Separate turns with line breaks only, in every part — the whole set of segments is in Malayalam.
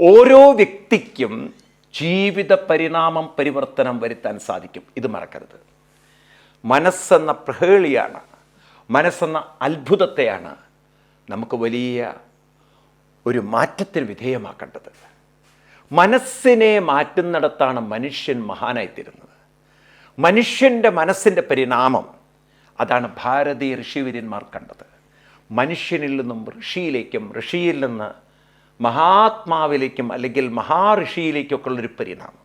ഓരോ വ്യക്തിക്കും ജീവിത പരിണാമം പരിവർത്തനം വരുത്താൻ സാധിക്കും. ഇത് മറക്കരുത്. മനസ്സെന്ന പ്രഹേളിയാണ് മനസ്സെന്ന അത്ഭുതത്തെയാണ് നമുക്ക് വലിയ ഒരു മാറ്റത്തിന് വിധേയമാക്കേണ്ടത്. മനസ്സിനെ മാറ്റുന്നിടത്താണ് മനുഷ്യൻ മഹാനായിത്തീരുന്നത്. മനുഷ്യന്റെ മനസ്സിന്റെ പരിണാമം അതാണ് ഭാരതീയ ഋഷിവര്യന്മാർ കണ്ടത്. മനുഷ്യനിൽ നിന്നും ഋഷിയിലേക്കും ഋഷിയിൽ നിന്ന് മഹാത്മാവിലേക്കും അല്ലെങ്കിൽ മഹാഋഷിയിലേക്കൊക്കെ ഉള്ളൊരു പരിണാമം.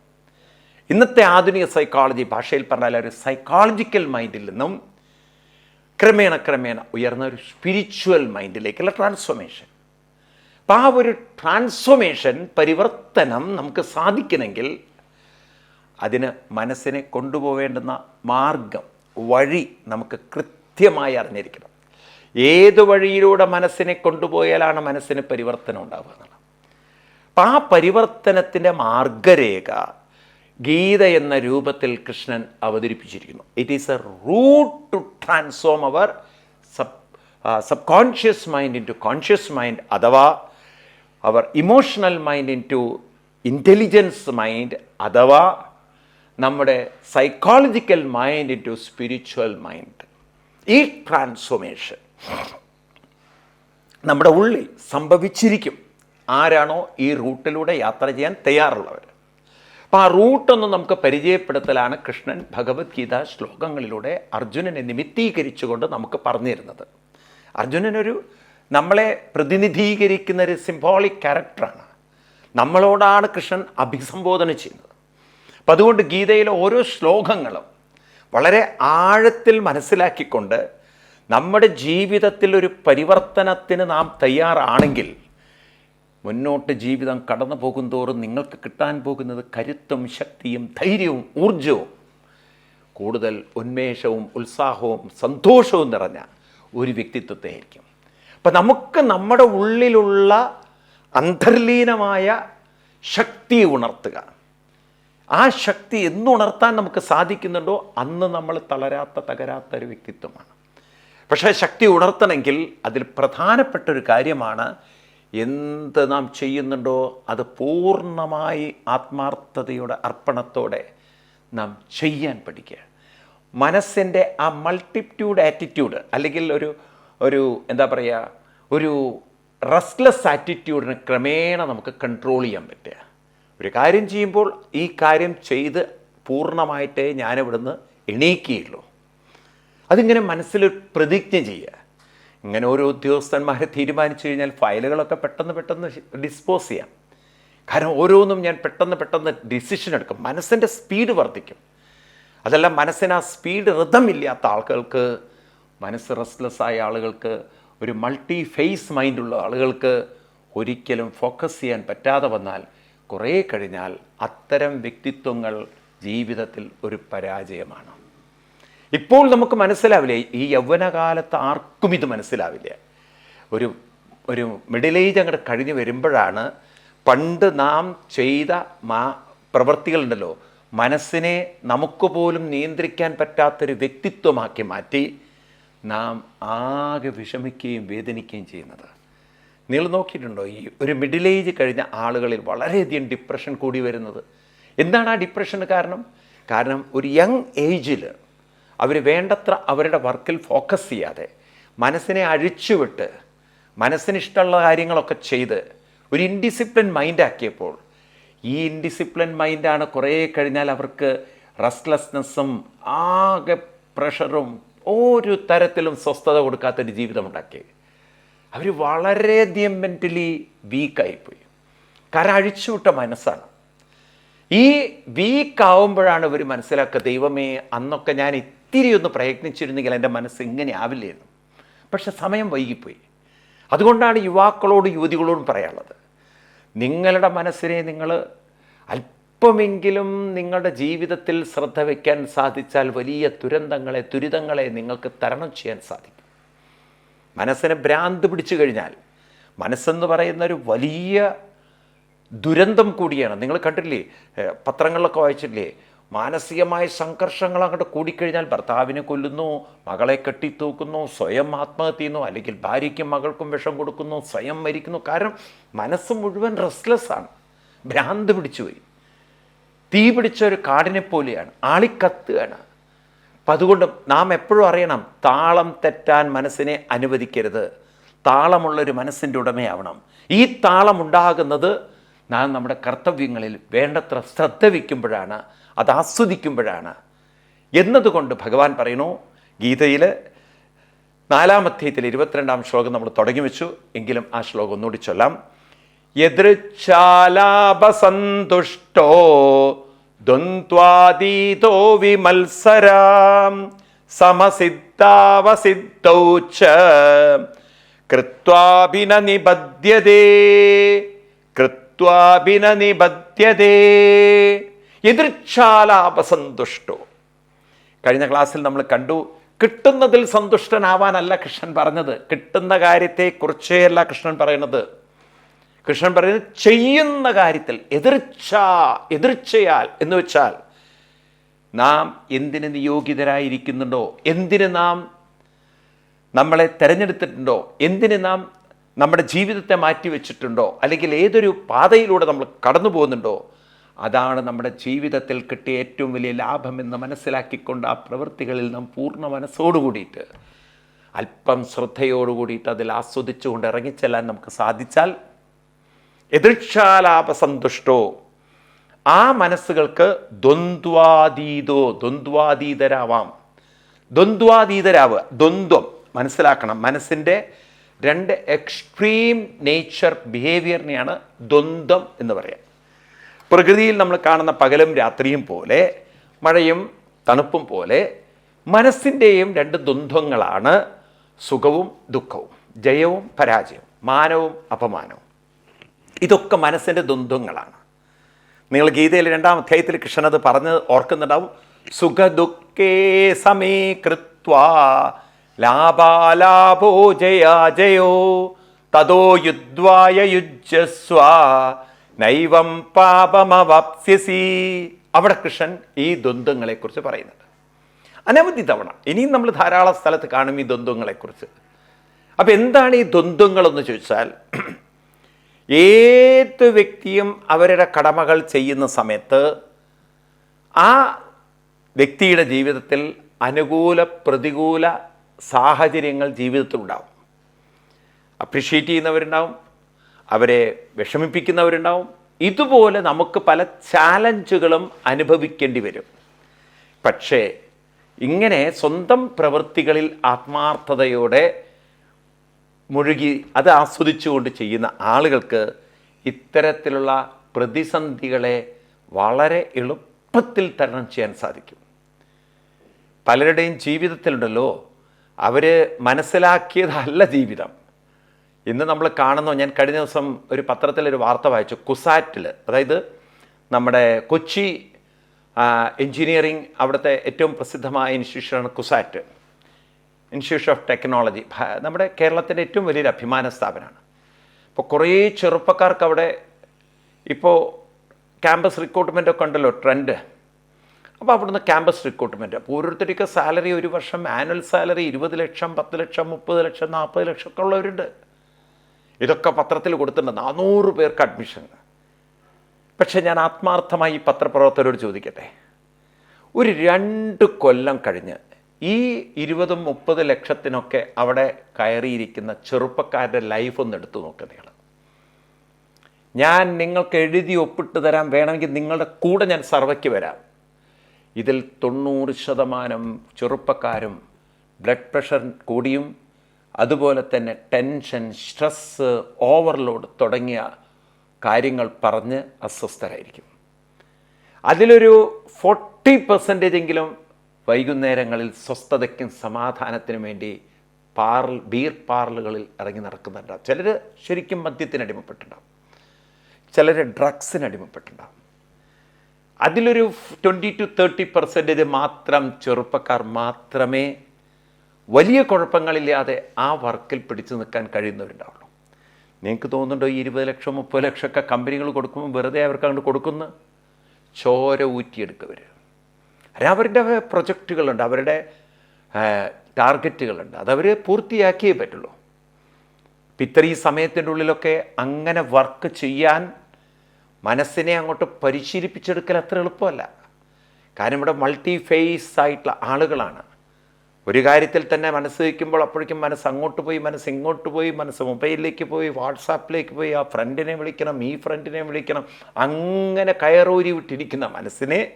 ഇന്നത്തെ ആധുനിക സൈക്കോളജി ഭാഷയിൽ പറഞ്ഞാൽ ഒരു സൈക്കോളജിക്കൽ മൈൻഡിൽ നിന്നും ക്രമേണ ക്രമേണ ഉയർന്ന ഒരു സ്പിരിച്വൽ മൈൻഡിലേക്കുള്ള ട്രാൻസ്ഫോർമേഷൻ അപ്പം ആ ഒരു ട്രാൻസ്ഫോർമേഷൻ പരിവർത്തനം നമുക്ക് സാധിക്കണമെങ്കിൽ അതിന് മനസ്സിനെ കൊണ്ടുപോവേണ്ടുന്ന മാർഗം വഴി നമുക്ക് കൃത്യമായി അറിഞ്ഞിരിക്കണം. ഏത് വഴിയിലൂടെ മനസ്സിനെ കൊണ്ടുപോയാലാണ് മനസ്സിന് പരിവർത്തനം ഉണ്ടാവുക എന്നുള്ളത്. അപ്പം ആ പരിവർത്തനത്തിന്റെ മാർഗരേഖ ഗീത എന്ന രൂപത്തിൽ Krishnan അവതരിപ്പിച്ചിരിക്കുന്നു. It is a route to transform our sub sub conscious mind into conscious mind അഥവാ our emotional mind into intelligence mind അഥവാ നമ്മുടെ psychological mind to spiritual mind ഈ ട്രാൻസ്ഫോർമേഷൻ നമ്മുടെ ഉള്ളിൽ സംഭവിച്ചിരിക്കും. ആരാണോ ഈ റൂട്ടിലൂടെ യാത്ര ചെയ്യാൻ തയ്യാറുള്ളവർ. അപ്പം ആ റൂട്ടൊന്ന് നമുക്ക് പരിചയപ്പെടുത്തലാണ് കൃഷ്ണൻ ഭഗവത്ഗീത ശ്ലോകങ്ങളിലൂടെ അർജുനനെ നിമിത്തീകരിച്ചുകൊണ്ട് നമുക്ക് പറഞ്ഞു തരുന്നത് അർജുനനൊരു നമ്മളെ പ്രതിനിധീകരിക്കുന്ന ഒരു സിംബോളിക് ക്യാരക്ടറാണ് നമ്മളോടാണ് കൃഷ്ണൻ അഭിസംബോധന ചെയ്യുന്നത്. അപ്പം അതുകൊണ്ട് ഗീതയിലെ ഓരോ ശ്ലോകങ്ങളും വളരെ ആഴത്തിൽ മനസ്സിലാക്കിക്കൊണ്ട് നമ്മുടെ ജീവിതത്തിൽ ഒരു പരിവർത്തനത്തിന് നാം തയ്യാറാണെങ്കിൽ മുന്നോട്ട് ജീവിതം കടന്നു പോകും തോറും നിങ്ങൾക്ക് കിട്ടാൻ പോകുന്നത് കരുത്തും ശക്തിയും ധൈര്യവും ഊർജവും കൂടുതൽ ഉന്മേഷവും ഉത്സാഹവും സന്തോഷവും നിറഞ്ഞ ഒരു വ്യക്തിത്വത്തെ ആയിരിക്കും അപ്പം നമുക്ക് നമ്മുടെ ഉള്ളിലുള്ള അന്തർലീനമായ ശക്തി ഉണർത്തുക. ആ ശക്തി എന്നുണർത്താൻ നമുക്ക് സാധിക്കുന്നുണ്ടോ? അന്ന് നമ്മൾ തളരാത്ത തകരാത്ത ഒരു വ്യക്തിത്വമാണ്. പക്ഷേ ശക്തി ഉണർത്തണമെങ്കിൽ അതിൽ പ്രധാനപ്പെട്ട ഒരു കാര്യമാണ് എന്ത് നാം ചെയ്യുന്നുണ്ടോ അത് പൂർണമായി ആത്മാർത്ഥതയുടെ അർപ്പണത്തോടെ നാം ചെയ്യാൻ പഠിക്കുക. മനസ്സിന്റെ ആ മൾട്ടിറ്റ്യൂഡ് ആറ്റിറ്റ്യൂഡ് അല്ലെങ്കിൽ ഒരു ഒരു എന്താ പറയുക ഒരു റെസ്റ്റ്ലെസ് ആറ്റിറ്റ്യൂഡിന് ക്രമേണ നമുക്ക് കൺട്രോൾ ചെയ്യാൻ പറ്റുക. ഒരു കാര്യം ചെയ്യുമ്പോൾ ഈ കാര്യം ചെയ്ത് പൂർണമായിട്ടേ ഞാനിവിടുന്ന് എണീക്കുകയുള്ളൂ. അതിങ്ങനെ മനസ്സിൽ പ്രതിജ്ഞ ചെയ്യുക. ഇങ്ങനെ ഓരോ ഉദ്യോഗസ്ഥന്മാരെ തീരുമാനിച്ചു കഴിഞ്ഞാൽ ഫയലുകളൊക്കെ പെട്ടെന്ന് പെട്ടെന്ന് ഡിസ്പോസ് ചെയ്യാം. കാരണം ഓരോന്നും ഞാൻ പെട്ടെന്ന് പെട്ടെന്ന് ഡിസിഷൻ എടുക്കും. മനസ്സിന്റെ സ്പീഡ് വർദ്ധിക്കും. അതല്ല മനസ്സിന് ആ സ്പീഡ് ഇല്ലാത്ത ആളുകൾക്ക് മനസ്സ് റെസ്റ്റ്ലെസ് ആയ ആളുകൾക്ക് ഒരു മൾട്ടി ഫേസ് മൈൻഡുള്ള ആളുകൾക്ക് ഒരിക്കലും ഫോക്കസ് ചെയ്യാൻ പറ്റാതെ വന്നാൽ കുറേ കഴിഞ്ഞാൽ അത്തരം വ്യക്തിത്വങ്ങൾ ജീവിതത്തിൽ ഒരു പരാജയമാണ്. ഇപ്പോൾ നമുക്ക് മനസ്സിലാവില്ല ഈ യൗവനകാലത്ത് ആർക്കും ഇത് മനസ്സിലാവില്ല. ഒരു ഒരു മിഡിൽ ഏജ് അങ്ങോട്ട് കഴിഞ്ഞ് വരുമ്പോഴാണ് പണ്ട് നാം ചെയ്ത മാ പ്രവൃത്തികളുണ്ടല്ലോ മനസ്സിനെ നമുക്ക് പോലും നിയന്ത്രിക്കാൻ പറ്റാത്തൊരു വ്യക്തിത്വമാക്കി മാറ്റി നാം ആകെ വിഷമിക്കുകയും വേദനിക്കുകയും ചെയ്യുന്നത്. നിങ്ങൾ നോക്കിയിട്ടുണ്ടോ? ഈ ഒരു മിഡിൽ ഏജ് കഴിഞ്ഞ ആളുകളിൽ വളരെയധികം ഡിപ്രഷൻ കൂടി വരുന്നത്. എന്താണ് ആ ഡിപ്രഷന് കാരണം? കാരണം ഒരു യങ് ഏജിൽ അവർ വേണ്ടത്ര അവരുടെ വർക്കിൽ ഫോക്കസ് ചെയ്യാതെ മനസ്സിനെ അഴിച്ചുവിട്ട് മനസ്സിന് ഇഷ്ടമുള്ള കാര്യങ്ങളൊക്കെ ചെയ്ത് ഒരു ഇൻഡിസിപ്ലിൻ മൈൻഡാക്കിയപ്പോൾ ഈ ഇൻഡിസിപ്ലിൻ മൈൻഡാണ് കുറേ കഴിഞ്ഞാൽ അവർക്ക് റെസ്റ്റ്ലെസ്നെസ്സും ആകെ പ്രഷറും ഒരു തരത്തിലും സ്വസ്ഥത കൊടുക്കാത്തൊരു ജീവിതം ഉണ്ടാക്കി അവർ വളരെയധികം മെന്റലി വീക്കായിപ്പോയി കാരണം അഴിച്ചുവിട്ട മനസ്സാണ്. ഈ വീക്ക് ആവുമ്പോഴാണ് ഇവർ മനസ്സിലാക്കുക ദൈവമേ അന്നൊക്കെ ഞാൻ ഇത്തിരി ഒന്ന് പ്രയത്നിച്ചിരുന്നെങ്കിൽ എന്റെ മനസ്സ് ഇങ്ങനെ ആവില്ലായിരുന്നു പക്ഷെ സമയം വൈകിപ്പോയി. അതുകൊണ്ടാണ് യുവാക്കളോട് യുവതികളോടും പറയാനുള്ളത്. നിങ്ങളുടെ മനസ്സിനെ നിങ്ങൾ അല്പമെങ്കിലും നിങ്ങളുടെ ജീവിതത്തിൽ ശ്രദ്ധ വയ്ക്കാൻ സാധിച്ചാൽ വലിയ ദുരന്തങ്ങളെ ദുരിതങ്ങളെ നിങ്ങൾക്ക് തരണം ചെയ്യാൻ സാധിക്കും. മനസ്സിനെ ഭ്രാന്ത് പിടിച്ചു കഴിഞ്ഞാൽ മനസ്സെന്ന് പറയുന്ന ഒരു വലിയ ദുരന്തം കൂടിയാണ്. നിങ്ങൾ കണ്ടില്ലേ പത്രങ്ങളിലൊക്കെ വായിച്ചില്ലേ മാനസികമായ സംഘർഷങ്ങൾ അങ്ങോട്ട് കൂടിക്കഴിഞ്ഞാൽ ഭർത്താവിനെ കൊല്ലുന്നു മകളെ കെട്ടിത്തൂക്കുന്നു സ്വയം ആത്മഹത്യ ചെയ്യുന്നു അല്ലെങ്കിൽ ഭാര്യയ്ക്കും മകൾക്കും വിഷം കൊടുക്കുന്നു സ്വയം മരിക്കുന്നു. കാരണം മനസ്സ് മുഴുവൻ റെസ്ലെസ് ആണ്. ഭ്രാന്ത് പിടിച്ചുപോയി. തീ പിടിച്ച ഒരു കാടിനെ പോലെയാണ്. ആളിക്കത്തുകയാണ്. അപ്പം അതുകൊണ്ട് നാം എപ്പോഴും അറിയണം താളം തെറ്റാൻ മനസ്സിനെ അനുവദിക്കരുത്. താളമുള്ളൊരു മനസ്സിന്റെ ഉടമയാവണം. ഈ താളം ഉണ്ടാകുന്നത് നാം നമ്മുടെ കർത്തവ്യങ്ങളിൽ വേണ്ടത്ര ശ്രദ്ധ വയ്ക്കുമ്പോഴാണ് അത് ആസ്വദിക്കുമ്പോഴാണ്. എന്നതുകൊണ്ട് ഭഗവാൻ പറയുന്നു ഗീതയിൽ നാലാം അധ്യയത്തിൽ ഇരുപത്തിരണ്ടാം ശ്ലോകം നമ്മൾ തുടങ്ങി വെച്ചു. എങ്കിലും ആ ശ്ലോകം ഒന്നുകൂടി ചൊല്ലാം. യദൃച്ഛാലാപസന്തുഷ്ടോ ദ്വന്ദ്വാതീതോ വിമത്സരാം. സമസിദ്ധാവസിദ്ധൗ ച. കൃത്വാഭിന നിബദ്ധ്യതേ കൃത്വാഭിന നിബദ്ധ്യതേ എതിർച്ഛാലാപസന്തുഷ്ടോ. കഴിഞ്ഞ ക്ലാസ്സിൽ നമ്മൾ കണ്ടു കിട്ടുന്നതിൽ സന്തുഷ്ടനാവാനല്ല കൃഷ്ണൻ പറഞ്ഞത്. കിട്ടുന്ന കാര്യത്തെ കുറിച്ചേയല്ല കൃഷ്ണൻ പറയുന്നത്. കൃഷ്ണൻ പറയുന്നത് ചെയ്യുന്ന കാര്യത്തിൽ എതിർച്ച എതിർച്ചയാൽ എന്ന് വെച്ചാൽ നാം എന്തിന് നിയോഗിതരായിരിക്കുന്നുണ്ടോ? എന്തിന് നാം നമ്മളെ തിരഞ്ഞെടുത്തിട്ടുണ്ടോ? എന്തിന് നാം നമ്മുടെ ജീവിതത്തെ മാറ്റിവെച്ചിട്ടുണ്ടോ? അല്ലെങ്കിൽ ഏതൊരു പാതയിലൂടെ നമ്മൾ കടന്നു പോകുന്നുണ്ടോ? അതാണ് നമ്മുടെ ജീവിതത്തിൽ കിട്ടിയ ഏറ്റവും വലിയ ലാഭം ലാഭമെന്ന് മനസ്സിലാക്കിക്കൊണ്ട് ആ പ്രവൃത്തികളിൽ നാം പൂർണ മനസ്സോടുകൂടിയിട്ട് അല്പം ശ്രദ്ധയോടുകൂടിയിട്ട് അതിൽ ആസ്വദിച്ചുകൊണ്ട് ഇറങ്ങിച്ചെല്ലാൻ നമുക്ക് സാധിച്ചാൽ എതിർക്ഷാലാപസന്തുഷ്ടോ ആ മനസ്സുകൾക്ക് ദ്വന്ദ്വാതീതോ ദ്വന്ദ്വാതീതരാവാം. ദ്വന്ദ്വാതീതരാവുക ദ്വന്ദ്വം മനസ്സിലാക്കണം. മനസ്സിന്റെ രണ്ട് എക്സ്ട്രീം നേച്ചർ ബിഹേവിയറിനെയാണ് ദ്വന്ദ്വം എന്ന് പറയാം. പ്രകൃതിയിൽ നമ്മൾ കാണുന്ന പകലും രാത്രിയും പോലെ മഴയും തണുപ്പും പോലെ മനസ്സിന്റെയും രണ്ട് ദ്വന്ദ്വങ്ങളാണ് സുഖവും ദുഃഖവും ജയവും പരാജയവും മാനവും അപമാനവും. ഇതൊക്കെ മനസ്സിന്റെ ദ്വന്ദ്വങ്ങളാണ് നിങ്ങൾ ഗീതയിൽ രണ്ടാം അധ്യായത്തിൽ കൃഷ്ണൻ അത് പറഞ്ഞ് ഓർക്കുന്നുണ്ടാവും. സുഖദുഃഖേ സമീകൃത്വ ലാഭാലാഭോ ജയാ ജയോ തതോ യുദ്ധ്വായ യുജസ്വ നൈവം പാപമവാപ്സ്യസി. അവിടെ കൃഷ്ണൻ ഈ ദ്വന്ദ്ങ്ങളെക്കുറിച്ച് പറയുന്നുണ്ട്. അനവധി തവണ ഇനിയും നമ്മൾ ധാരാളം സ്ഥലത്ത് കാണും ഈ ദ്വന്ദ്ങ്ങളെക്കുറിച്ച് അപ്പം എന്താണ് ഈ ദ്വന്ദ്ങ്ങളെന്ന് ചോദിച്ചാൽ ഏത് വ്യക്തിയും അവരുടെ കടമകൾ ചെയ്യുന്ന സമയത്ത് ആ വ്യക്തിയുടെ ജീവിതത്തിൽ അനുകൂല പ്രതികൂല സാഹചര്യങ്ങൾ ജീവിതത്തിൽ ജീവിതത്തിലുണ്ടാവും. അപ്രിഷ്യേറ്റ് ചെയ്യുന്നവരുണ്ടാവും. അവരെ വിഷമിപ്പിക്കുന്നവരുണ്ടാവും. ഇതുപോലെ നമുക്ക് പല ചാലഞ്ചുകളും അനുഭവിക്കേണ്ടി വരും. പക്ഷേ ഇങ്ങനെ സ്വന്തം പ്രവൃത്തികളിൽ ആത്മാർത്ഥതയോടെ മുഴുകി അത് ആസ്വദിച്ചുകൊണ്ട് ചെയ്യുന്ന ആളുകൾക്ക് ഇത്തരത്തിലുള്ള പ്രതിസന്ധികളെ വളരെ എളുപ്പത്തിൽ തരണം ചെയ്യാൻ സാധിക്കും. പലരുടെയും ജീവിതത്തിലുണ്ടല്ലോ അവർ മനസ്സിലാക്കിയതല്ല ജീവിതം. ഇന്ന് നമ്മൾ കാണുന്നു ഞാൻ കഴിഞ്ഞ ദിവസം ഒരു പത്രത്തിലൊരു വാർത്ത വായിച്ചു കുസാറ്റിൽ അതായത് നമ്മുടെ കൊച്ചി എഞ്ചിനീയറിംഗ് അവിടുത്തെ ഏറ്റവും പ്രസിദ്ധമായ ഇൻസ്റ്റിറ്റ്യൂഷനാണ് കുസാറ്റ്. ഇൻസ്റ്റിറ്റ്യൂഷൻ ഓഫ് ടെക്നോളജി നമ്മുടെ കേരളത്തിന്റെ ഏറ്റവും വലിയൊരു അഭിമാന സ്ഥാപനമാണ്. അപ്പോൾ കുറേ ചെറുപ്പക്കാർക്ക് അവിടെ ഇപ്പോൾ ക്യാമ്പസ് റിക്രൂട്ട്മെന്റ് ഒക്കെ ഉണ്ടല്ലോ ട്രെൻഡ് അപ്പോൾ അവിടുന്ന് ക്യാമ്പസ് റിക്രൂട്ട്മെന്റ് അപ്പോൾ ഓരോരുത്തർക്ക് സാലറി ഒരു വർഷം ആനുവൽ സാലറി ഇരുപത് ലക്ഷം പത്ത് ലക്ഷം മുപ്പത് ലക്ഷം നാൽപ്പത് ലക്ഷം ഒക്കെ ഉള്ളവരുണ്ട്. ഇതൊക്കെ പത്രത്തിൽ കൊടുത്തിട്ടുണ്ട്. നാനൂറ് പേർക്ക് അഡ്മിഷൻ പക്ഷേ ഞാൻ ആത്മാർത്ഥമായി ഈ പത്രപ്രവർത്തകരോട് ചോദിക്കട്ടെ? ഒരു രണ്ട് കൊല്ലം കഴിഞ്ഞ് ഈ ഇരുപതും മുപ്പത് ലക്ഷത്തിനൊക്കെ അവിടെ കയറിയിരിക്കുന്ന ചെറുപ്പക്കാരുടെ ലൈഫ് ഒന്ന് എടുത്തു നോക്കുക നിങ്ങൾ ഞാൻ നിങ്ങൾക്ക് എഴുതി ഒപ്പിട്ട് തരാം വേണമെങ്കിൽ നിങ്ങളുടെ കൂടെ ഞാൻ സർവയ്ക്ക് വരാം. ഇതിൽ തൊണ്ണൂറ് ശതമാനം ചെറുപ്പക്കാരും ബ്ലഡ് പ്രഷർ കൂടിയും അതുപോലെ തന്നെ ടെൻഷൻ സ്ട്രെസ്സ് ഓവർലോഡ് തുടങ്ങിയ കാര്യങ്ങൾ പറഞ്ഞ് അസ്വസ്ഥരായിരിക്കും. അതിലൊരു ഫോർട്ടി പെർസെന്റേജ് എങ്കിലും വൈകുന്നേരങ്ങളിൽ സ്വസ്ഥതയ്ക്കും സമാധാനത്തിനും വേണ്ടി പാർൽ ബീർ പാർലുകളിൽ ഇറങ്ങി നടക്കുന്നുണ്ടാവും. ചിലർ ശരിക്കും മദ്യത്തിന് അടിമപ്പെട്ടിട്ടുണ്ടാവും. ചിലർ ഡ്രഗ്സിന് അടിമപ്പെട്ടിട്ടുണ്ടാവും. അതിലൊരു ട്വന്റി ടു തേർട്ടി പെർസെന്റേജ് മാത്രം ചെറുപ്പക്കാർ മാത്രമേ വലിയ കുഴപ്പങ്ങളില്ലാതെ ആ വർക്കിൽ പിടിച്ചു നിൽക്കാൻ കഴിയുന്നവരുണ്ടാവുള്ളൂ. നിങ്ങൾക്ക് തോന്നുന്നുണ്ടോ ഈ ഇരുപത് ലക്ഷം മുപ്പത് ലക്ഷമൊക്കെ കമ്പനികൾ കൊടുക്കുമ്പോൾ വെറുതെ അവർക്ക് അങ്ങോട്ട് കൊടുക്കുന്ന? ചോര ഊറ്റിയെടുക്കവർ അവരുടെ പ്രൊജക്റ്റുകളുണ്ട് അവരുടെ ടാർഗറ്റുകളുണ്ട്. അതവർ പൂർത്തിയാക്കിയേ പറ്റുള്ളൂ. ഇപ്പം ഈ സമയത്തിന്റെ ഉള്ളിലൊക്കെ അങ്ങനെ വർക്ക് ചെയ്യാൻ മനസ്സിനെ അങ്ങോട്ട് പരിശീലിപ്പിച്ചെടുക്കൽ അത്ര എളുപ്പമല്ല. കാരണം ഇവിടെ മൾട്ടി ഫേസ് ആയിട്ടുള്ള ആളുകളാണ്. ഒരു കാര്യത്തിൽ തന്നെ മനസ്സ് വയ്ക്കുമ്പോൾ അപ്പോഴേക്കും മനസ്സ് അങ്ങോട്ട് പോയി മനസ്സ് ഇങ്ങോട്ട് പോയി മനസ്സ് മൊബൈലിലേക്ക് പോയി വാട്സാപ്പിലേക്ക് പോയി ആ ഫ്രണ്ടിനെ വിളിക്കണം ഈ ഫ്രണ്ടിനെ വിളിക്കണം. അങ്ങനെ കയറൂരി വിട്ടിരിക്കുന്ന മനസ്സിനെ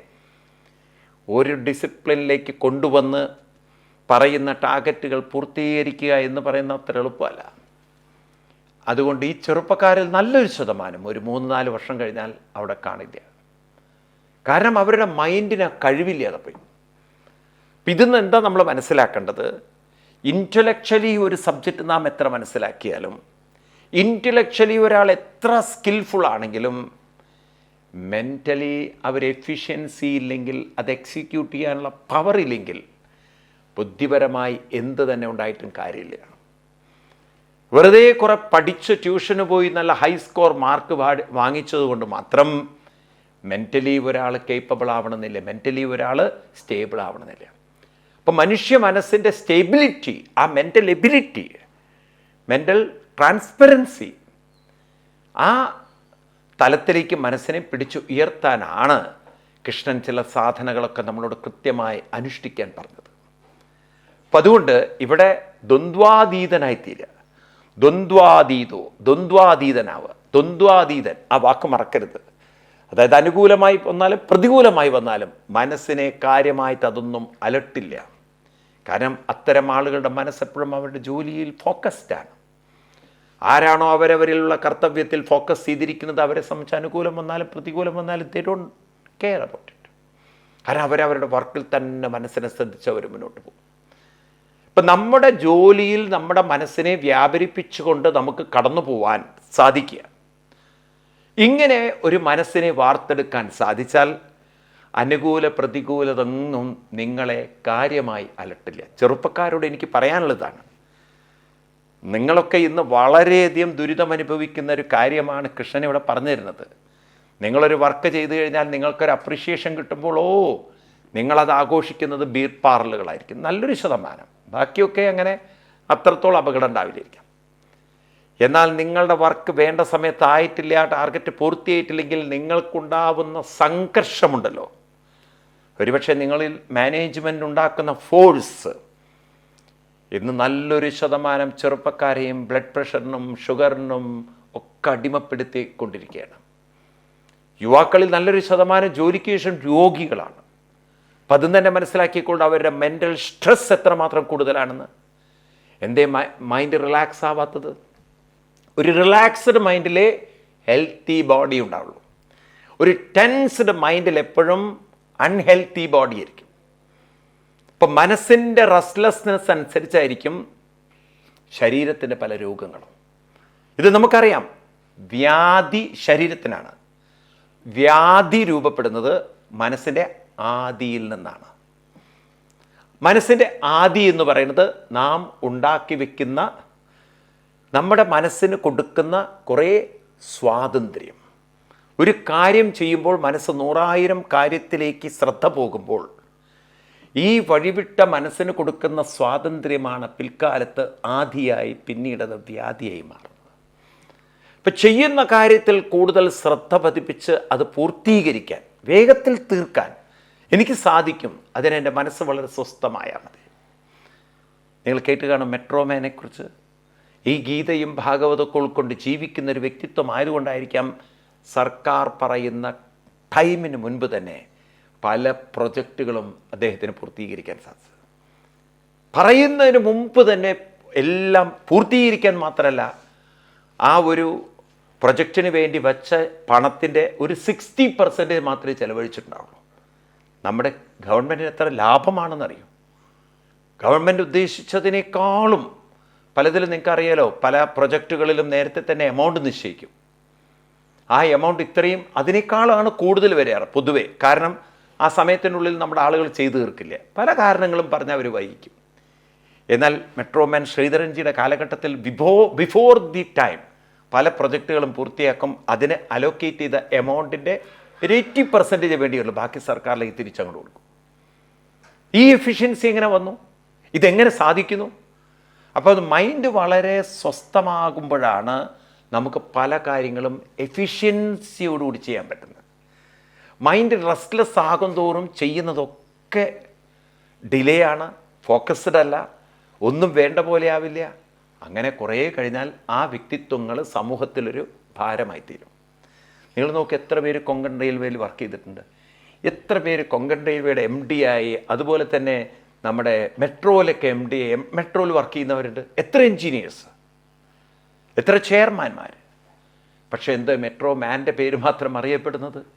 ഒരു ഡിസിപ്ലിനിലേക്ക് കൊണ്ടുവന്ന് പറയുന്ന ടാർഗറ്റുകൾ പൂർത്തീകരിക്കുക എന്ന് പറയുന്ന അത്ര എളുപ്പമല്ല. അതുകൊണ്ട് ഈ ചെറുപ്പക്കാരിൽ നല്ലൊരു ശതമാനം ഒരു മൂന്ന് നാല് വർഷം കഴിഞ്ഞാൽ അവിടെ കാണില്ല. കാരണം അവരുടെ മൈൻഡിന് കഴിവില്ലാതെ പോയി ഇതിന്ന് എന്താ നമ്മൾ മനസ്സിലാക്കേണ്ടത്? ഇന്റലക്ച്വലി ഒരു സബ്ജക്റ്റ് നാം എത്ര മനസ്സിലാക്കിയാലും ഇന്റലക്ച്വലി ഒരാൾ എത്ര സ്കിൽഫുൾ ആണെങ്കിലും മെന്റലി അവർ എഫിഷ്യൻസി ഇല്ലെങ്കിൽ അത് എക്സിക്യൂട്ട് ചെയ്യാനുള്ള പവർ ഇല്ലെങ്കിൽ ബുദ്ധിപരമായി എന്ത് തന്നെ ഉണ്ടായിട്ടും കാര്യമില്ല. വെറുതെ കുറെ പഠിച്ച് ട്യൂഷന് പോയി നല്ല ഹൈ സ്കോർ മാർക്ക് വാങ്ങിച്ചത് കൊണ്ട് മാത്രം മെന്റലി ഒരാൾ കേപ്പബിൾ ആവണമെന്നില്ല. മെന്റലി ഒരാൾ സ്റ്റേബിൾ ആവണമെന്നില്ല. അപ്പം മനുഷ്യ മനസ്സിന്റെ സ്റ്റെബിലിറ്റി ആ മെന്റൽ എബിലിറ്റി മെന്റൽ ട്രാൻസ്പെറൻസി ആ തലത്തിലേക്ക് മനസ്സിനെ പിടിച്ചു ഉയർത്താനാണ് കൃഷ്ണൻ ചില സാധനകളൊക്കെ നമ്മളോട് കൃത്യമായി അനുഷ്ഠിക്കാൻ പറഞ്ഞത്. അപ്പം അതുകൊണ്ട് ഇവിടെ ദ്വന്ദ്വാതീതനായി തീരുക ദ്വന്ദ്വാതീതോ ദ്വന്ദ്വാതീതനാവുക ദ്വന്ദ്വാതീതൻ ആ വാക്ക് മറക്കരുത്. അതായത് അനുകൂലമായി വന്നാലും പ്രതികൂലമായി വന്നാലും മനസ്സിനെ കാര്യമായിട്ട് അതൊന്നും അലട്ടില്ല. കാരണം അത്തരം ആളുകളുടെ മനസ്സെപ്പോഴും അവരുടെ ജോലിയിൽ ഫോക്കസ്ഡാണ് ആരാണോ അവരവരിലുള്ള കർത്തവ്യത്തിൽ ഫോക്കസ് ചെയ്തിരിക്കുന്നത് അവരെ സംബന്ധിച്ച് അനുകൂലം വന്നാലും പ്രതികൂലം വന്നാലും they don't care about it കാരണം അവരവരുടെ വർക്കിൽ തന്നെ മനസ്സിനെ ശ്രദ്ധിച്ച് അവർ മുന്നോട്ട് പോകും. ഇപ്പം നമ്മുടെ ജോലിയിൽ നമ്മുടെ മനസ്സിനെ വ്യാപരിപ്പിച്ചുകൊണ്ട് നമുക്ക് കടന്നു പോവാൻ സാധിക്കുക. ഇങ്ങനെ ഒരു മനസ്സിനെ വാർത്തെടുക്കാൻ സാധിച്ചാൽ അനുകൂല പ്രതികൂലതൊന്നും നിങ്ങളെ കാര്യമായി അലട്ടില്ല. ചെറുപ്പക്കാരോട് എനിക്ക് പറയാനുള്ളതാണ്. നിങ്ങളൊക്കെ ഇന്ന് വളരെയധികം ദുരിതം അനുഭവിക്കുന്ന ഒരു കാര്യമാണ് കൃഷ്ണൻ ഇവിടെ പറഞ്ഞു തരുന്നത് നിങ്ങളൊരു വർക്ക് ചെയ്തു കഴിഞ്ഞാൽ നിങ്ങൾക്കൊരു അപ്രിഷിയേഷൻ കിട്ടുമ്പോൾ ഓ നിങ്ങളത് ആഘോഷിക്കുന്നത് ബീർ പാർലുകളായിരിക്കും നല്ലൊരു ശതമാനം. ബാക്കിയൊക്കെ അങ്ങനെ അത്രത്തോളം അപകടം ഉണ്ടാവില്ലായിരിക്കാം. എന്നാൽ നിങ്ങളുടെ വർക്ക് വേണ്ട സമയത്ത് ആയിട്ടില്ല ടാർഗറ്റ് പൂർത്തിയായിട്ടില്ലെങ്കിൽ നിങ്ങൾക്കുണ്ടാവുന്ന സംഘർഷമുണ്ടല്ലോ. ഒരുപക്ഷെ നിങ്ങളിൽ മാനേജ്മെന്റ് ഉണ്ടാക്കുന്ന ഫോഴ്സ് ഇന്ന് നല്ലൊരു ശതമാനം ചെറുപ്പക്കാരെയും ബ്ലഡ് പ്രഷറിനും ഷുഗറിനും ഒക്കെ അടിമപ്പെടുത്തിക്കൊണ്ടിരിക്കുകയാണ്. യുവാക്കളിൽ നല്ലൊരു ശതമാനം ജോലിക്ക് ശേഷം രോഗികളാണ്. അപ്പം അതും തന്നെ മനസ്സിലാക്കിക്കൊണ്ട് അവരുടെ മെന്റൽ സ്ട്രെസ് എത്രമാത്രം കൂടുതലാണെന്ന്. എന്തേ മൈൻഡ് റിലാക്സ് ആവാത്തത്? ഒരു റിലാക്സ്ഡ് മൈൻഡിലെ ഹെൽത്തി ബോഡി ഉണ്ടാവുള്ളൂ. ഒരു ടെൻസ്ഡ് മൈൻഡിൽ എപ്പോഴും അൺഹെൽത്തി ബോഡി ആയിരിക്കും. ഇപ്പം മനസ്സിന്റെ റെസ്റ്റ്ലെസ്നെസ് അനുസരിച്ചായിരിക്കും ശരീരത്തിന്റെ പല രോഗങ്ങളും. ഇത് നമുക്കറിയാം. വ്യാധി ശരീരത്തിനാണ്. വ്യാധി രൂപപ്പെടുന്നത് മനസ്സിന്റെ ആദിയിൽ നിന്നാണ്. മനസ്സിന്റെ ആദി എന്ന് പറയുന്നത് നാം ഉണ്ടാക്കി വെക്കുന്ന നമ്മുടെ മനസ്സിന് കൊടുക്കുന്ന കുറേ സ്വാതന്ത്ര്യം. ഒരു കാര്യം ചെയ്യുമ്പോൾ മനസ്സ് നൂറായിരം കാര്യത്തിലേക്ക് ശ്രദ്ധ പോകുമ്പോൾ ഈ വഴിവിട്ട മനസ്സിന് കൊടുക്കുന്ന സ്വാതന്ത്ര്യമാണ് പിൽക്കാലത്ത് ആദിയായി പിന്നീടത് വ്യാധിയായി മാറുന്നത്. ഇപ്പം ചെയ്യുന്ന കാര്യത്തിൽ കൂടുതൽ ശ്രദ്ധ പതിപ്പിച്ച് അത് പൂർത്തീകരിക്കാൻ വേഗത്തിൽ തീർക്കാൻ എനിക്ക് സാധിക്കും. അതിനെന്റെ മനസ്സ് വളരെ സ്വസ്ഥമായാൽ മതി. നിങ്ങൾ കേട്ട് കാണും മെട്രോമാനെക്കുറിച്ച്. ഈ ഗീതയും ഭാഗവതമൊക്കെ ഉൾക്കൊണ്ട് ജീവിക്കുന്ന ഒരു വ്യക്തിത്വം ആയതുകൊണ്ടായിരിക്കാം സർക്കാർ പറയുന്ന ടൈമിന് മുൻപ് തന്നെ പല പ്രൊജക്റ്റുകളും അദ്ദേഹത്തിന് പൂർത്തീകരിക്കാൻ സാധിച്ചത്. പറയുന്നതിന് മുമ്പ് തന്നെ എല്ലാം പൂർത്തീകരിക്കാൻ മാത്രമല്ല ആ ഒരു പ്രൊജക്റ്റിന് വേണ്ടി വച്ച പണത്തിന്റെ ഒരു സിക്സ്റ്റി പെർസെന്റേജ് മാത്രമേ ചിലവഴിച്ചിട്ടുണ്ടാവുള്ളൂ. നമ്മുടെ ഗവൺമെന്റിന് എത്ര ലാഭമാണെന്നറിയും? ഗവൺമെന്റ് ഉദ്ദേശിച്ചതിനേക്കാളും പലതിലും നിങ്ങൾക്ക് അറിയാലോ പല പ്രൊജക്റ്റുകളിലും നേരത്തെ തന്നെ എമൗണ്ട് നിശ്ചയിക്കും. ആ എമൗണ്ട് ഇത്രയും അതിനേക്കാളാണ് കൂടുതൽ വരാറ് പൊതുവേ. കാരണം ആ സമയത്തിനുള്ളിൽ നമ്മുടെ ആളുകൾ ചെയ്തു തീർക്കില്ല. പല കാരണങ്ങളും പറഞ്ഞ് അവർ വൈകിക്കും. എന്നാൽ മെട്രോമാൻ ശ്രീധരൻജിയുടെ കാലഘട്ടത്തിൽ ബിഫോ ബിഫോർ ദി ടൈം പല പ്രൊജക്റ്റുകളും പൂർത്തിയാക്കും. അതിന് അലോക്കേറ്റ് ചെയ്ത എമൗണ്ടിന്റെ ഒരു എയ്റ്റി പെർസെന്റേജ് വേണ്ടിയുള്ളൂ. ബാക്കി സർക്കാരിലേക്ക് തിരിച്ചങ്ങോട്ട് കൊടുക്കും. ഈ എഫിഷ്യൻസി എങ്ങനെ വന്നു? ഇതെങ്ങനെ സാധിക്കുന്നു? അപ്പോൾ അത് മൈൻഡ് വളരെ സ്വസ്ഥമാകുമ്പോഴാണ് നമുക്ക് പല കാര്യങ്ങളും എഫിഷ്യൻസിയോടുകൂടി ചെയ്യാൻ പറ്റുന്നത്. മൈൻഡ് റെസ്റ്റ്ലെസ് ആകും തോറും ചെയ്യുന്നതൊക്കെ ഡിലേ ആണ് ഫോക്കസ്ഡ് അല്ല ഒന്നും വേണ്ട പോലെ ആവില്ല. അങ്ങനെ കുറേ കഴിഞ്ഞാൽ ആ വ്യക്തിത്വങ്ങൾ സമൂഹത്തിലൊരു ഭാരമായി തീരും നിങ്ങൾ നോക്ക് എത്ര പേര് കൊങ്കൺ റെയിൽവേയിൽ വർക്ക് ചെയ്തിട്ടുണ്ട്. എത്ര പേര് കൊങ്കൺ റെയിൽവേയുടെ എം ഡി ആയി അതുപോലെ തന്നെ നമ്മുടെ മെട്രോയിലൊക്കെ എം ഡി മെട്രോയിൽ വർക്ക് ചെയ്യുന്നവരുണ്ട്. എത്ര എൻജിനീയേഴ്സ് എത്ര ചെയർമാൻമാർ പക്ഷേ എന്ത് മെട്രോ മാന്റെ പേര് മാത്രം അറിയപ്പെടുന്നത്?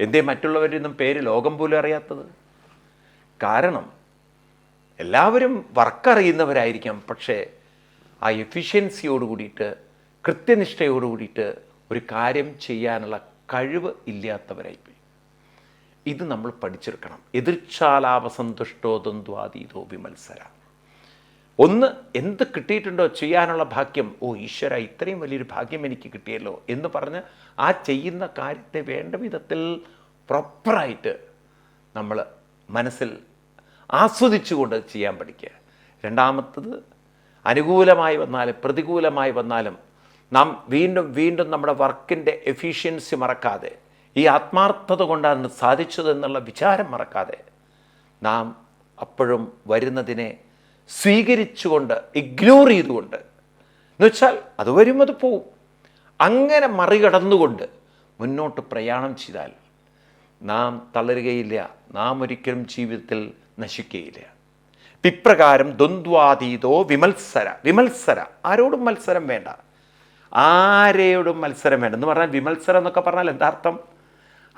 എന്തേ മറ്റുള്ളവരിൽ നിന്നും പേര് ലോകം പോലും അറിയാത്തത്? കാരണം എല്ലാവരും വർക്ക് അറിയുന്നവരായിരിക്കാം പക്ഷേ ആ എഫിഷ്യൻസിയോട് കൂടിയിട്ട് കൃത്യനിഷ്ഠയോട് കൂടിയിട്ട് ഒരു കാര്യം ചെയ്യാനുള്ള കഴിവ് ഇല്ലാത്തവരായിപ്പോയി. ഇത് നമ്മൾ പഠിച്ചെടുക്കണം. എതിർച്ചാലാപസന്തുഷ്ടോ ദ്വന്ദ്വാതീതോ വിമത്സര. ഒന്ന് എന്ത് കിട്ടിയിട്ടുണ്ടോ ചെയ്യാനുള്ള ഭാഗ്യം? ഓ ഈശ്വര ഇത്രയും വലിയൊരു ഭാഗ്യം എനിക്ക് കിട്ടിയല്ലോ എന്ന് പറഞ്ഞ് ആ ചെയ്യുന്ന കാര്യത്തെ വേണ്ട വിധത്തിൽ പ്രോപ്പറായിട്ട് നമ്മൾ മനസ്സിൽ ആസ്വദിച്ചുകൊണ്ട് ചെയ്യാൻ പഠിക്കുക. രണ്ടാമത്തത് അനുകൂലമായി വന്നാലും പ്രതികൂലമായി വന്നാലും നാം വീണ്ടും വീണ്ടും നമ്മുടെ വർക്കിന്റെ എഫിഷ്യൻസി മറക്കാതെ ഈ ആത്മാർത്ഥത കൊണ്ടാണ് സാധിച്ചതെന്നുള്ള വിചാരം മറക്കാതെ നാം അപ്പോഴും വരുന്നതിനെ സ്വീകരിച്ചുകൊണ്ട് ഇഗ്നോർ ചെയ്തുകൊണ്ട്. എന്നുവെച്ചാൽ അത് വരും അത് പോവും. അങ്ങനെ മറികടന്നുകൊണ്ട് മുന്നോട്ട് പ്രയാണം ചെയ്താൽ നാം തളരുകയില്ല നാം ഒരിക്കലും ജീവിതത്തിൽ നശിക്കുകയില്ല. ഇപ്രകാരം ദ്വന്ദ്വാതീതോ വിമത്സര വിമത്സര. ആരോടും മത്സരം വേണ്ട. ആരെയോടും മത്സരം വേണ്ട. എന്ന് പറഞ്ഞാൽ വിമത്സരം എന്നൊക്കെ പറഞ്ഞാൽ എന്താ അർത്ഥം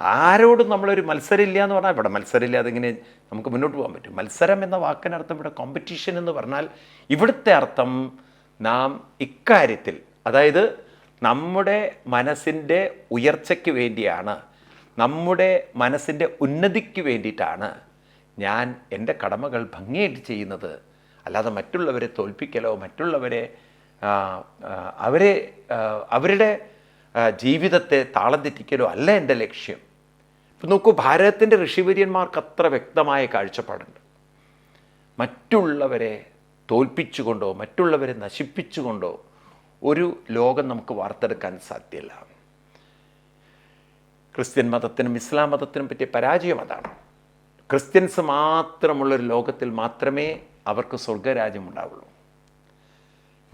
ആരോടും നമ്മളൊരു മത്സരമില്ല എന്ന് പറഞ്ഞാൽ ഇവിടെ മത്സരമില്ല അതിങ്ങനെ നമുക്ക് മുന്നോട്ട് പോകാൻ പറ്റും. മത്സരം എന്ന വാക്കിനർത്ഥം ഇവിടെ കോമ്പറ്റീഷൻ എന്ന് പറഞ്ഞാൽ ഇവിടുത്തെ അർത്ഥം നാം ഇക്കാര്യത്തിൽ അതായത് നമ്മുടെ മനസ്സിന്റെ ഉയർച്ചയ്ക്ക് വേണ്ടിയാണ് നമ്മുടെ മനസ്സിന്റെ ഉന്നതിക്ക് വേണ്ടിയിട്ടാണ് ഞാൻ എന്റെ കടമകൾ ഭംഗിയായിട്ട് ചെയ്യുന്നത്. അല്ലാതെ മറ്റുള്ളവരെ തോൽപ്പിക്കലോ മറ്റുള്ളവരെ അവരെ അവരുടെ ജീവിതത്തെ താളം തെറ്റിക്കലോ അല്ല എന്റെ ലക്ഷ്യം. നോക്കൂ ഭാരതത്തിന്റെ ഋഷിവര്യന്മാർക്ക് അത്ര വ്യക്തമായ കാഴ്ചപ്പാടുണ്ട്. മറ്റുള്ളവരെ തോൽപ്പിച്ചുകൊണ്ടോ മറ്റുള്ളവരെ നശിപ്പിച്ചുകൊണ്ടോ ഒരു ലോകം നമുക്ക് വാർത്തെടുക്കാൻ സാധ്യമല്ല ക്രിസ്ത്യൻ മതത്തിനും ഇസ്ലാം മതത്തിനും പറ്റിയ പരാജയം അതാണ്. ക്രിസ്ത്യൻസ് മാത്രമുള്ളൊരു ലോകത്തിൽ മാത്രമേ അവർക്ക് സ്വർഗരാജ്യം ഉണ്ടാവുള്ളൂ.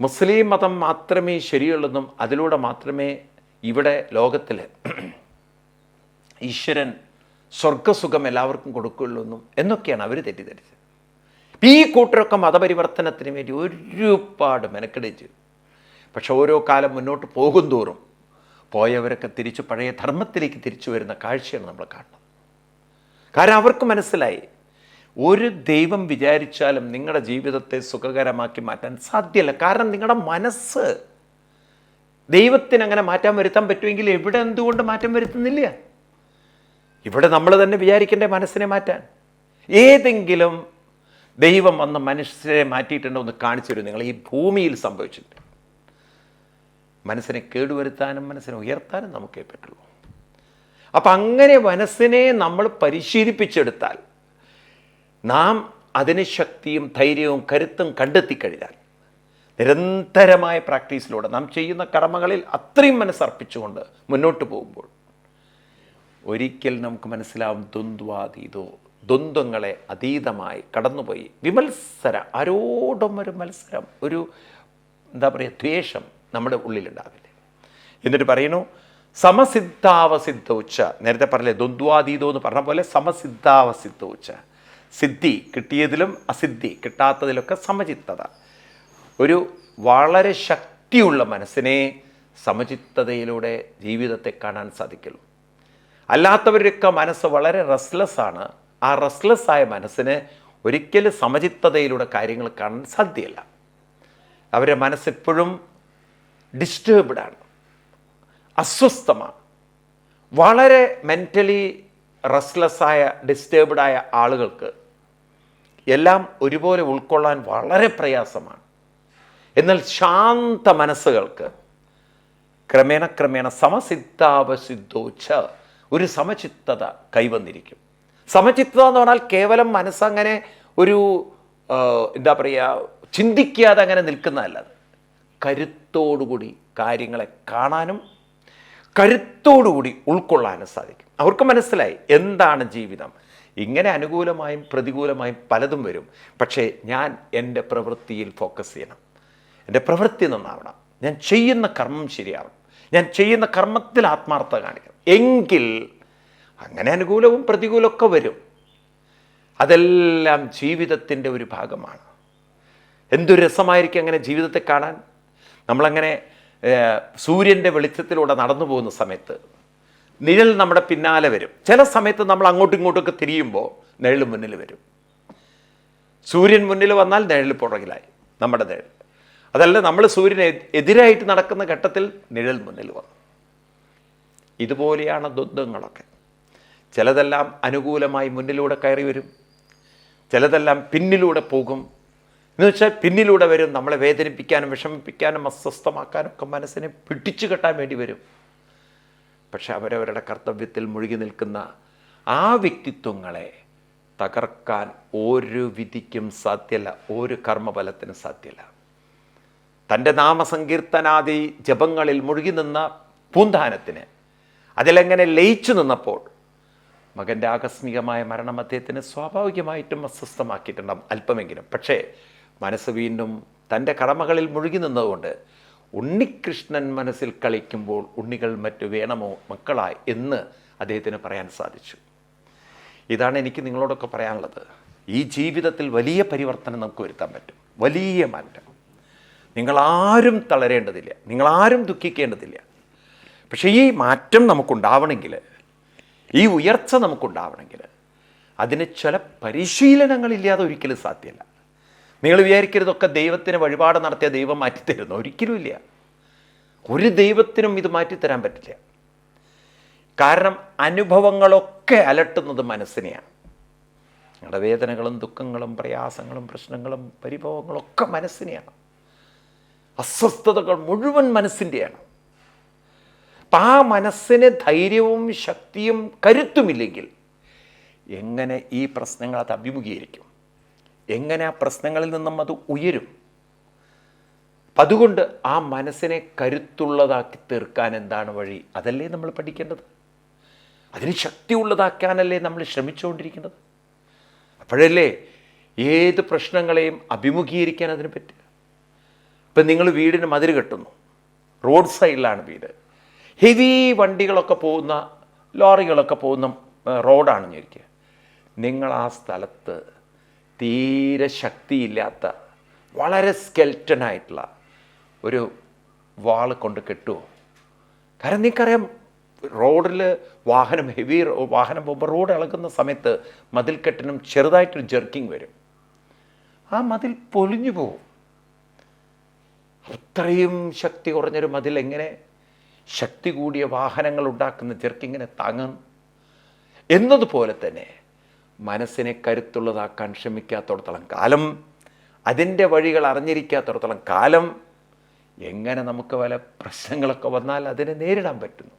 മുസ്ലിം മതം മാത്രമേ ശരിയുള്ളതും അതിലൂടെ മാത്രമേ ഇവിടെ ലോകത്തിൽ ഈശ്വരൻ സ്വർഗസുഖം എല്ലാവർക്കും കൊടുക്കുള്ളൂ എന്നും എന്നൊക്കെയാണ് അവർ തെറ്റിദ്ധരിച്ചത്. ഈ കൂട്ടരൊക്കെ മതപരിവർത്തനത്തിന് വേണ്ടി ഒരുപാട് മെനക്കെടിച്ച് പക്ഷെ ഓരോ കാലം മുന്നോട്ട് പോകും തോറും പോയവരൊക്കെ തിരിച്ചു പഴയ ധർമ്മത്തിലേക്ക് തിരിച്ചു വരുന്ന കാഴ്ചയാണ് നമ്മൾ കാണുന്നത്. കാരണം അവർക്ക് മനസ്സിലായി ഒരു ദൈവം വിചാരിച്ചാലും നിങ്ങളുടെ ജീവിതത്തെ സുഖകരമാക്കി മാറ്റാൻ സാധ്യമല്ല കാരണം നിങ്ങളുടെ മനസ്സ് ദൈവത്തിന് അങ്ങനെ മാറ്റം വരുത്താൻ പറ്റുമെങ്കിൽ എവിടെ എന്തുകൊണ്ട് മാറ്റം വരുത്തുന്നില്ല? ഇവിടെ നമ്മൾ തന്നെ വിചാരിക്കേണ്ട മനസ്സിനെ മാറ്റാൻ. ഏതെങ്കിലും ദൈവം വന്ന് മനുഷ്യരെ മാറ്റിയിട്ടുണ്ടോ എന്ന് കാണിച്ചു തരും. നിങ്ങൾ ഈ ഭൂമിയിൽ സംഭവിച്ചിട്ടുണ്ട്. മനസ്സിനെ കേടുവരുത്താനും മനസ്സിനെ ഉയർത്താനും നമുക്കേ പറ്റുള്ളൂ. അപ്പം അങ്ങനെ മനസ്സിനെ നമ്മൾ പരിശീലിപ്പിച്ചെടുത്താൽ നാം അതിന് ശക്തിയും ധൈര്യവും കരുത്തും കണ്ടെത്തി കണ്ടെത്തിക്കഴിഞ്ഞാൽ നിരന്തരമായ പ്രാക്ടീസിലൂടെ നാം ചെയ്യുന്ന കർമ്മങ്ങളിൽ അത്രയും മനസ്സർപ്പിച്ചുകൊണ്ട് മുന്നോട്ട് പോകുമ്പോൾ ഒരിക്കൽ നമുക്ക് മനസ്സിലാവും ദ്വന്ദ്വാതീതോ ദ്വന്ദ്വങ്ങളെ അതീതമായി കടന്നുപോയി. വിമത്സര ആരോടും ഒരു മത്സരം ഒരു എന്താ പറയുക ദ്വേഷം നമ്മുടെ ഉള്ളിലുണ്ടാവില്ല? എന്നിട്ട് പറയുന്നു സമസിദ്ധാവസിദ്ധോച്ച. നേരത്തെ പറഞ്ഞില്ലേ ദ്വന്ദ്വാതീതോ എന്ന് പറഞ്ഞ പോലെ സമസിദ്ധാവസിദ്ധ ഉച്ച സിദ്ധി കിട്ടിയതിലും അസിദ്ധി കിട്ടാത്തതിലൊക്കെ സമചിത്തത. ഒരു വളരെ ശക്തിയുള്ള മനസ്സിനെ സമചിത്തതയിലൂടെ ജീവിതത്തെ കാണാൻ സാധിക്കുള്ളൂ അല്ലാത്തവരുടെയൊക്കെ മനസ്സ് വളരെ റെസ്ലെസ് ആണ്. ആ റെസ്ലെസ് ആയ മനസ്സിന് ഒരിക്കലും സമചിത്തതയിലൂടെ കാര്യങ്ങൾ കാണാൻ സാധ്യമല്ല അവരുടെ മനസ്സെപ്പോഴും ഡിസ്റ്റേബ്ഡാണ് അസ്വസ്ഥമാണ്. വളരെ മെന്റലി റെസ്ലെസ്സായ ഡിസ്റ്റേബ്ഡായ ആളുകൾക്ക് എല്ലാം ഒരുപോലെ ഉൾക്കൊള്ളാൻ വളരെ പ്രയാസമാണ്. എന്നാൽ ശാന്ത മനസ്സുകൾക്ക് ക്രമേണ ക്രമേണ സമസിദ്ധാവസിദ്ധോച്ച ഒരു സമചിത്തത കൈവന്നിരിക്കും. സമചിത്തത എന്ന് പറഞ്ഞാൽ കേവലം മനസ്സങ്ങനെ ഒരു എന്താ പറയുക ചിന്തിക്കാതെ അങ്ങനെ നിൽക്കുന്നതല്ല. കരുത്തോടുകൂടി കാര്യങ്ങളെ കാണാനും കരുത്തോടുകൂടി ഉൾക്കൊള്ളാനും സാധിക്കും. അവർക്ക് മനസ്സിലായി എന്താണ് ജീവിതം. ഇങ്ങനെ അനുകൂലമായും പ്രതികൂലമായും പലതും വരും. പക്ഷേ ഞാൻ എന്റെ പ്രവൃത്തിയിൽ ഫോക്കസ് ചെയ്യണം. എന്റെ പ്രവൃത്തി നന്നാവണം. ഞാൻ ചെയ്യുന്ന കർമ്മം ശരിയാവണം. ഞാൻ ചെയ്യുന്ന കർമ്മത്തിൽ ആത്മാർത്ഥത കാണിക്കണം. എങ്കിൽ അങ്ങനെ അനുകൂലവും പ്രതികൂലമൊക്കെ വരും. അതെല്ലാം ജീവിതത്തിന്റെ ഒരു ഭാഗമാണ്. എന്തൊരു രസമായിരിക്കും അങ്ങനെ ജീവിതത്തെ കാണാൻ? നമ്മളങ്ങനെ സൂര്യന്റെ വെളിച്ചത്തിലൂടെ നടന്നു പോകുന്ന സമയത്ത് നിഴൽ നമ്മുടെ പിന്നാലെ വരും. ചില സമയത്ത് നമ്മൾ അങ്ങോട്ടും ഇങ്ങോട്ടൊക്കെ തിരിയുമ്പോൾ നിഴൽ മുന്നിൽ വരും. സൂര്യൻ മുന്നിൽ വന്നാൽ നിഴൽ പുറകിലായി നമ്മുടെ നിഴൽ. അതല്ല നമ്മൾ സൂര്യനെ എതിരായിട്ട് നടക്കുന്ന ഘട്ടത്തിൽ നിഴൽ മുന്നിൽ വന്നു. ഇതുപോലെയാണ് ദ്വന്ദ്ങ്ങളൊക്കെ ചിലതെല്ലാം അനുകൂലമായി മുന്നിലൂടെ കയറി വരും. ചിലതെല്ലാം പിന്നിലൂടെ പോകും. എന്ന് വെച്ചാൽ പിന്നിലൂടെ വരും നമ്മളെ വേദനിപ്പിക്കാനും വിഷമിപ്പിക്കാനും അസ്വസ്ഥമാക്കാനും ഒക്കെ മനസ്സിനെ പിടിച്ചു കെട്ടാൻ വേണ്ടി വരും. പക്ഷെ അവരവരുടെ കർത്തവ്യത്തിൽ മുഴുകി നിൽക്കുന്ന ആ വ്യക്തിത്വങ്ങളെ തകർക്കാൻ ഒരു വിധിക്കും സാധ്യല്ല ഒരു കർമ്മഫലത്തിനും സാധ്യല്ല. തന്റെ നാമസങ്കീർത്തനാദി ജപങ്ങളിൽ മുഴുകി നിന്ന പൂന്താനത്തിന് അതിലെങ്ങനെ ലയിച്ചു നിന്നപ്പോൾ മകന്റെ ആകസ്മികമായ മരണം അദ്ദേഹത്തിന് സ്വാഭാവികമായിട്ടും അസ്വസ്ഥമാക്കിയിട്ടുണ്ടാകും അല്പമെങ്കിലും. പക്ഷേ മനസ്സ് വീണ്ടും തന്റെ കടമകളിൽ മുഴുകി നിന്നതുകൊണ്ട് ഉണ്ണികൃഷ്ണൻ മനസ്സിൽ കളിക്കുമ്പോൾ ഉണ്ണികൾ മറ്റു വേണമോ മക്കളായി എന്ന് അദ്ദേഹത്തിന് പറയാൻ സാധിച്ചു. ഇതാണ് എനിക്ക് നിങ്ങളോടൊക്കെ പറയാനുള്ളത്. ഈ ജീവിതത്തിൽ വലിയ പരിവർത്തനം നമുക്ക് വരുത്താൻ പറ്റും. വലിയ മാറ്റം. നിങ്ങളാരും തളരേണ്ടതില്ല. നിങ്ങളാരും ദുഃഖിക്കേണ്ടതില്ല. പക്ഷേ ഈ മാറ്റം നമുക്കുണ്ടാവണമെങ്കിൽ ഈ ഉയർച്ച നമുക്കുണ്ടാവണമെങ്കിൽ അതിന് ചില പരിശീലനങ്ങളില്ലാതെ ഒരിക്കലും സാധ്യമല്ല. നിങ്ങൾ വിചാരിക്കരുതൊക്കെ ദൈവത്തിന് വഴിപാട് നടത്തിയ ദൈവം മാറ്റിത്തരുന്നു. ഒരിക്കലുമില്ല ഒരു ദൈവത്തിനും ഇത് മാറ്റിത്തരാൻ പറ്റില്ല. കാരണം അനുഭവങ്ങളൊക്കെ അലട്ടുന്നത് മനസ്സിനെയാണ്. നിങ്ങളുടെ വേദനകളും ദുഃഖങ്ങളും പ്രയാസങ്ങളും പ്രശ്നങ്ങളും പരിഭവങ്ങളൊക്കെ മനസ്സിനെയാണ്. അസ്വസ്ഥതകൾ മുഴുവൻ മനസ്സിന്റെയാണ്. അപ്പം ആ മനസ്സിന് ധൈര്യവും ശക്തിയും കരുത്തുമില്ലെങ്കിൽ എങ്ങനെ ഈ പ്രശ്നങ്ങൾ അത് അഭിമുഖീകരിക്കും? എങ്ങനെ ആ പ്രശ്നങ്ങളിൽ നിന്നും അത് ഉയരും? അതുകൊണ്ട് ആ മനസ്സിനെ കരുത്തുള്ളതാക്കി തീർക്കാൻ എന്താണ് വഴി? അതല്ലേ നമ്മൾ പഠിക്കേണ്ടത്? അതിന് ശക്തിയുള്ളതാക്കാനല്ലേ നമ്മൾ ശ്രമിച്ചുകൊണ്ടിരിക്കുന്നത്? അപ്പോഴല്ലേ ഏത് പ്രശ്നങ്ങളെയും അഭിമുഖീകരിക്കാൻ അതിന് പറ്റുക? ഇപ്പം നിങ്ങൾ വീടിന് മതിൽ കെട്ടുന്നു. റോഡ് സൈഡിലാണ് വീട്. ഹെവി വണ്ടികളൊക്കെ പോകുന്ന ലോറികളൊക്കെ പോകുന്ന റോഡാണ് വിചാരിക്കുക നിങ്ങൾ ആ സ്ഥലത്ത് തീരെ ശക്തിയില്ലാത്ത വളരെ സ്കെൽറ്റനായിട്ടുള്ള ഒരു വാൾ കൊണ്ട് കെട്ടുമോ കാരണം നിങ്ങൾക്കറിയാം റോഡിൽ വാഹനം ഹെവി വാഹനം പോകുമ്പോൾ റോഡ് ഇളകുന്ന സമയത്ത് മതിൽക്കെട്ടിനും ചെറുതായിട്ടൊരു ജെർക്കിങ് വരും. ആ മതിൽ പൊലിഞ്ഞു പോവും. അത്രയും ശക്തി കുറഞ്ഞൊരു മതിൽ എങ്ങനെ ശക്തി കൂടിയ വാഹനങ്ങൾ ഉണ്ടാക്കുന്ന ജെർക്കിങ്ങിനെ താങ്ങും എന്നതുപോലെ തന്നെ മനസ്സിനെ കരുത്തുള്ളതാക്കാൻ ശ്രമിക്കാത്തടത്തോളം കാലം അതിന്റെ വഴികൾ അറിഞ്ഞിരിക്കാത്തടത്തോളം കാലം എങ്ങനെ നമുക്ക് പല പ്രശ്നങ്ങളൊക്കെ വന്നാൽ അതിനെ നേരിടാൻ പറ്റുന്നു.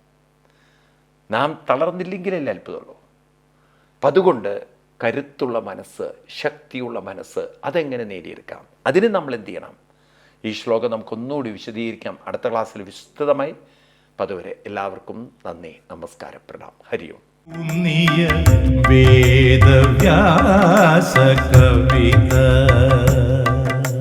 നാം തളർന്നില്ലെങ്കിലല്ലേ അത്ഭുതമുള്ളൂ. അപ്പം അതുകൊണ്ട് കരുത്തുള്ള മനസ്സ് ശക്തിയുള്ള മനസ്സ് അതെങ്ങനെ നേടിയെടുക്കാം? അതിന് നമ്മൾ എന്ത് ചെയ്യണം? ഈ ശ്ലോകം നമുക്കൊന്നുകൂടി വിശദീകരിക്കാം. അടുത്ത ക്ലാസ്സിൽ വിശദമായി അതുവരെ എല്ലാവർക്കും നന്ദി നമസ്കാരം പ്രണാം. ഹരിയും
വേദവ്യാസ കവിത